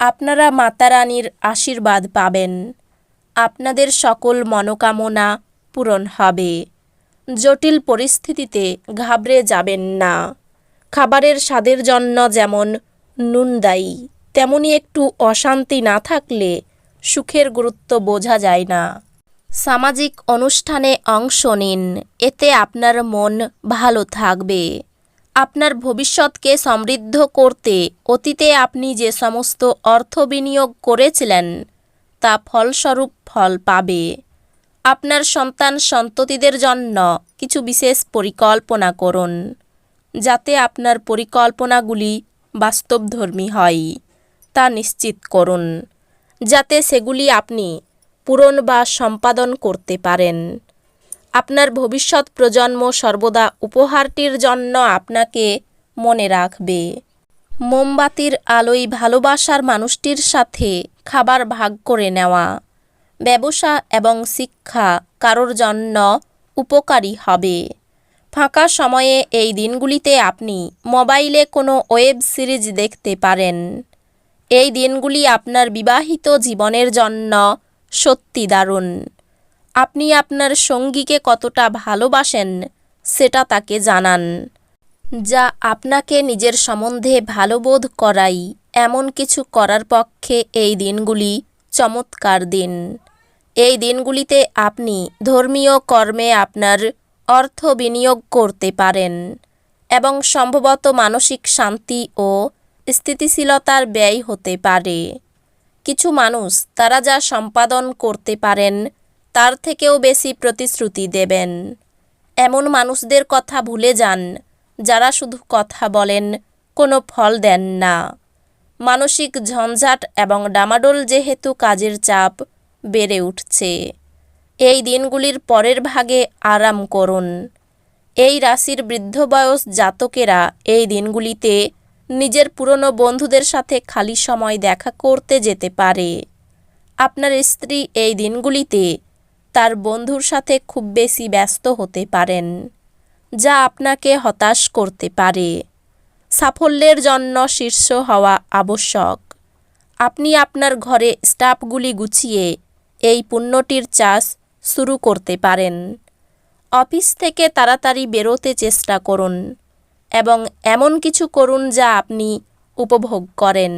আপনারা মাতারানীর আশীর্বাদ পাবেন। আপনাদের সকল মনোকামনা পূরণ হবে। জটিল পরিস্থিতিতে ঘাবড়ে যাবেন না। খাবারের স্বাদের জন্য যেমন নুন দায়ী, তেমনি একটু অশান্তি না থাকলে সুখের গুরুত্ব বোঝা যায় না। সামাজিক অনুষ্ঠানে অংশ নিন, এতে আপনার মন ভালো থাকবে। আপনার ভবিষ্যৎকে সমৃদ্ধ করতে অতীতে আপনি যে সমস্ত অর্থ বিনিয়োগ করেছিলেন, তা ফলস্বরূপ ফল পাবে। আপনার সন্তান সন্ততিদের জন্য কিছু বিশেষ পরিকল্পনা করুন, যাতে আপনার পরিকল্পনাগুলি বাস্তবধর্মী হয়, তা নিশ্চিত করুন, যাতে সেগুলি আপনি পূরণ বা সম্পাদন করতে পারেন। আপনার ভবিষ্যৎ প্রজন্ম সর্বদা উপহারটির জন্য আপনাকে মনে রাখবে। মোমবাতির আলোয় ভালোবাসার মানুষটির সাথে খাবার ভাগ করে নেওয়া। ব্যবসা এবং শিক্ষা কারোর জন্য উপকারী হবে। ফাঁকা সময়ে এই দিনগুলিতে আপনি মোবাইলে কোনো ওয়েব সিরিজ দেখতে পারেন। এই দিনগুলি আপনার বিবাহিত জীবনের জন্য সত্যি দারুণ। আপনি আপনার সঙ্গীকে কতটা ভালোবাসেন, সেটা তাকে জানান। যা আপনাকে নিজের সম্বন্ধে ভালোবোধ করাই, এমন কিছু করার পক্ষে এই দিনগুলি চমৎকার দিন। এই দিনগুলিতে আপনি ধর্মীয় কর্মে আপনার অর্থ বিনিয়োগ করতে পারেন এবং সম্ভবত মানসিক শান্তি ও স্থিতিশীলতার ব্যয় হতে পারে। কিছু মানুষ তারা যা সম্পাদন করতে পারেন তার থেকেও বেশি প্রতিশ্রুতি দেবেন। এমন মানুষদের কথা ভুলে যান, যারা শুধু কথা বলেন, কোনো ফল দেন না। মানসিক ঝঞ্ঝাট এবং ডামাডোল যেহেতু কাজের চাপ, বেড়ে উঠছে। এই দিনগুলির পরের ভাগে আরাম করুন। এই রাশির বৃদ্ধ বয়স জাতকেরা এই দিনগুলিতে নিজের পুরনো বন্ধুদের সাথে খালি সময় দেখা করতে যেতে পারে। আপনার স্ত্রী এই দিনগুলিতে তার বন্ধুর সাথে খুব বেশি ব্যস্ত হতে পারেন, যা আপনাকে হতাশ করতে পারে। সাফল্যের জন্য শীর্ষ হওয়া আবশ্যক। আপনি আপনার ঘরে স্টাফগুলি গুছিয়ে এই পুণ্যটির চাষ শুরু করতে পারেন। অফিস থেকে তাড়াতাড়ি বেরোতে চেষ্টা করুন এবং এমন কিছু করুন যা আপনি উপভোগ করেন।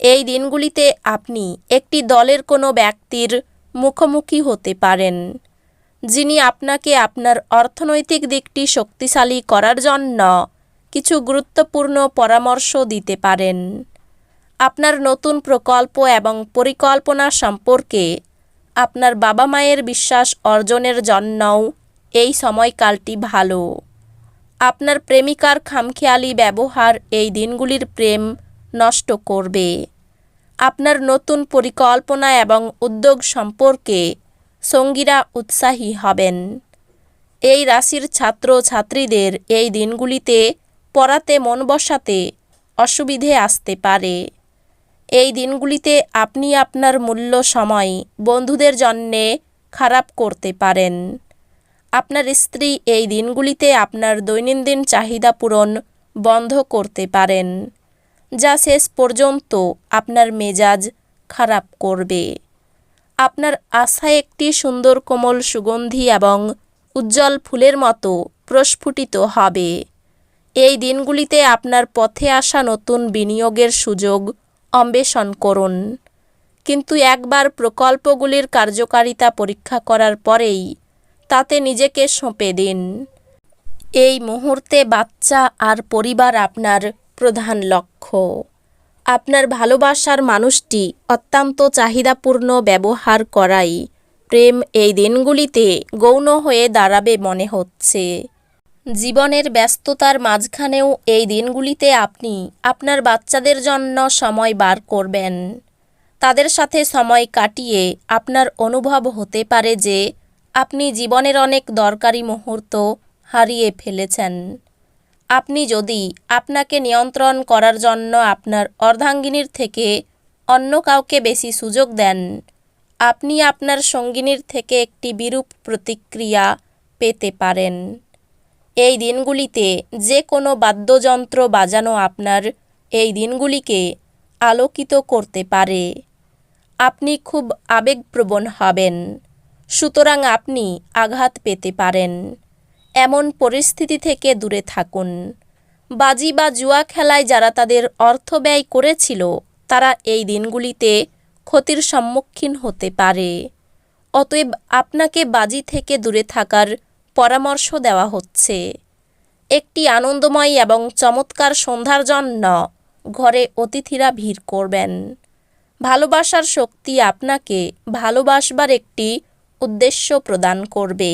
এই দিনগুলিতে আপনি একটি দলের কোনো ব্যক্তির মুখোমুখি হতে পারেন, যিনি আপনাকে আপনার অর্থনৈতিক দিকটি শক্তিশালী করার জন্য কিছু গুরুত্বপূর্ণ পরামর্শ দিতে পারেন। আপনার নতুন প্রকল্প এবং পরিকল্পনা সম্পর্কে আপনার বাবা মায়ের বিশ্বাস অর্জনের জন্যও এই সময়কালটি ভালো। আপনার প্রেমিকার খামখেয়ালি ব্যবহার এই দিনগুলির প্রেম নষ্ট করবে। আপনার নতুন পরিকল্পনা এবং উদ্যোগ সম্পর্কে সঙ্গীরা উৎসাহী হবেন। এই রাশির ছাত্র ছাত্রীদের এই দিনগুলিতে পড়াতে মন বসাতে অসুবিধে আসতে পারে। এই দিনগুলিতে আপনি আপনার মূল্য সময় বন্ধুদের জন্যে খারাপ করতে পারেন। আপনার স্ত্রী এই দিনগুলিতে আপনার দৈনন্দিন চাহিদা পূরণ বন্ধ করতে পারেন। যা শেষ পর্যন্ত আপনার মেজাজ খারাপ করবে। আপনার আশা একটি সুন্দর কোমল সুগন্ধি এবং উজ্জ্বল ফুলের মতো প্রস্ফুটিত হবে। এই দিনগুলিতে আপনার পথে আসা নতুন বিনিয়োগের সুযোগ অন্বেষণ করুন। কিন্তু একবার প্রকল্পগুলির কার্যকারিতা পরীক্ষা করার পরেই তাতে নিজেকে সঁপে দিন। এই মুহূর্তে বাচ্চা আর পরিবার আপনার প্রধান লক্ষ্য। আপনার ভালোবাসার মানুষটি অত্যন্ত চাহিদাপূর্ণ ব্যবহার করাই। প্রেম এই দিনগুলিতে গৌণ হয়ে দাঁড়াবে মনে হচ্ছে। জীবনের ব্যস্ততার মাঝখানেও এই দিনগুলিতে আপনি আপনার বাচ্চাদের জন্য সময় বার করবেন। তাদের সাথে সময় কাটিয়ে আপনার অনুভব হতে পারে যে আপনি জীবনের অনেক দরকারি মুহূর্ত হারিয়ে ফেলেছেন। আপনি যদি আপনাকে নিয়ন্ত্রণ করার জন্য আপনার অর্ধাঙ্গিনীর থেকে অন্য কাউকে বেশি সুযোগ দেন, আপনি আপনার সঙ্গিনীর থেকে একটি বিরূপ প্রতিক্রিয়া পেতে পারেন। এই দিনগুলিতে যে কোনো বাদ্যযন্ত্র বাজানো আপনার এই দিনগুলিকে আলোকিত করতে পারে। আপনি খুব আবেগপ্রবণ হবেন, সুতরাং আপনি আঘাত পেতে পারেন। এমন পরিস্থিতি থেকে দূরে থাকুন। বাজি বা জুয়া খেলায় যারা তাদের অর্থ ব্যয় করেছিল, তারা এই দিনগুলিতে ক্ষতির সম্মুখীন হতে পারে। অতএব আপনাকে বাজি থেকে দূরে থাকার পরামর্শ দেওয়া হচ্ছে। একটি আনন্দময় এবং চমৎকার সন্ধ্যার জন্য ঘরে অতিথিরা ভিড় করবেন। ভালোবাসার শক্তি আপনাকে ভালোবাসবার একটি উদ্দেশ্য প্রদান করবে।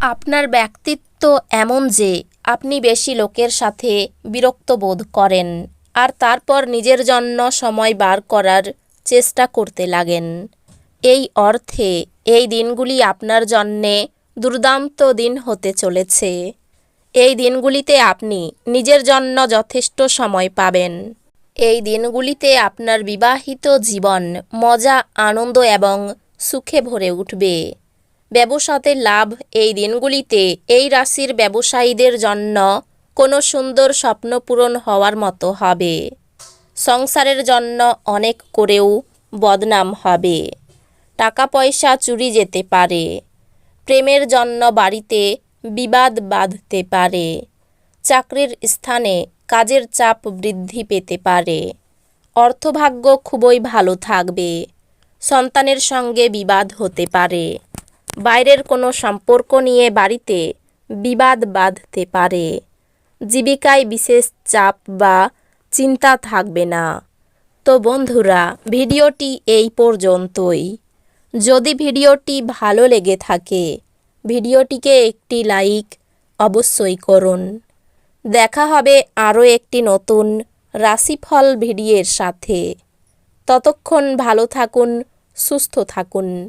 আপনার ব্যক্তিত্ব এমন যে আপনি বেশি লোকের সাথে বিরক্ত বোধ করেন আর তারপর নিজের জন্য সময় বার করার চেষ্টা করতে লাগেন। এই অর্থে এই দিনগুলি আপনার জন্যে দুর্দান্ত দিন হতে চলেছে। এই দিনগুলিতে আপনি নিজের জন্য যথেষ্ট সময় পাবেন। এই দিনগুলিতে আপনার বিবাহিত জীবন মজা, আনন্দ এবং সুখে ভরে উঠবে। ব্যবসাতে লাভ এই দিনগুলিতে এই রাশির ব্যবসায়ীদের জন্য কোনো সুন্দর স্বপ্ন পূরণ হওয়ার মতো হবে। সংসারের জন্য অনেক করেও বদনাম হবে। টাকা পয়সা চুরি যেতে পারে। প্রেমের জন্য বাড়িতে বিবাদ বাঁধতে পারে। চাকরির স্থানে কাজের চাপ বৃদ্ধি পেতে পারে। অর্থভাগ্য খুবই ভালো থাকবে। সন্তানের সঙ্গে বিবাদ হতে পারে। বাইরের কোনো সম্পর্ক নিয়ে বাড়িতে বিবাদ বাঁধতে পারে। জীবিকায় বিশেষ চাপ বা চিন্তা থাকবে না। তো বন্ধুরা, ভিডিওটি এই পর্যন্তই। যদি ভিডিওটি ভালো লেগে থাকে, ভিডিওটিকে একটি লাইক অবশ্যই করুন। দেখা হবে আরও একটি নতুন রাশিফল ভিডিওর সাথে। ততক্ষণ ভালো থাকুন, সুস্থ থাকুন।